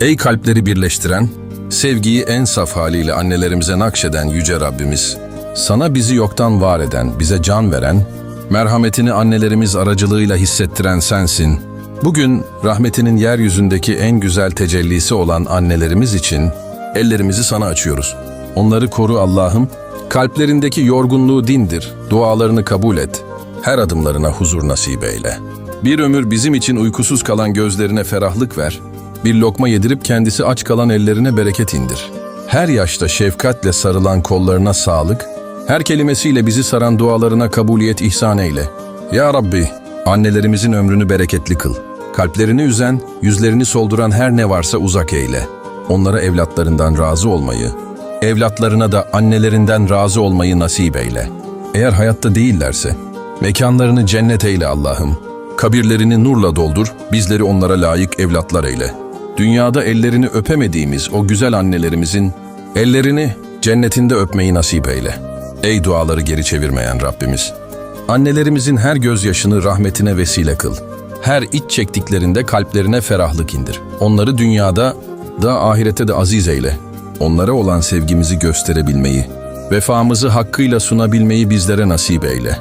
Ey kalpleri birleştiren, sevgiyi en saf haliyle annelerimize nakşeden Yüce Rabbimiz, sana bizi yoktan var eden, bize can veren, merhametini annelerimiz aracılığıyla hissettiren sensin. Bugün rahmetinin yeryüzündeki en güzel tecellisi olan annelerimiz için ellerimizi sana açıyoruz. Onları koru Allah'ım, kalplerindeki yorgunluğu dindir, dualarını kabul et, her adımlarına huzur nasip eyle. Bir ömür bizim için uykusuz kalan gözlerine ferahlık ver, bir lokma yedirip kendisi aç kalan ellerine bereket indir. Her yaşta şefkatle sarılan kollarına sağlık, her kelimesiyle bizi saran dualarına kabuliyet ihsan eyle. Ya Rabbi, annelerimizin ömrünü bereketli kıl. Kalplerini üzen, yüzlerini solduran her ne varsa uzak eyle. Onlara evlatlarından razı olmayı, evlatlarına da annelerinden razı olmayı nasip eyle. Eğer hayatta değillerse, mekanlarını cennet eyle Allah'ım. Kabirlerini nurla doldur, bizleri onlara layık evlatlar eyle. Dünyada ellerini öpemediğimiz o güzel annelerimizin ellerini cennetinde öpmeyi nasip eyle. Ey duaları geri çevirmeyen Rabbimiz! Annelerimizin her gözyaşını rahmetine vesile kıl. Her iç çektiklerinde kalplerine ferahlık indir. Onları dünyada da ahirete de aziz eyle. Onlara olan sevgimizi gösterebilmeyi, vefamızı hakkıyla sunabilmeyi bizlere nasip eyle.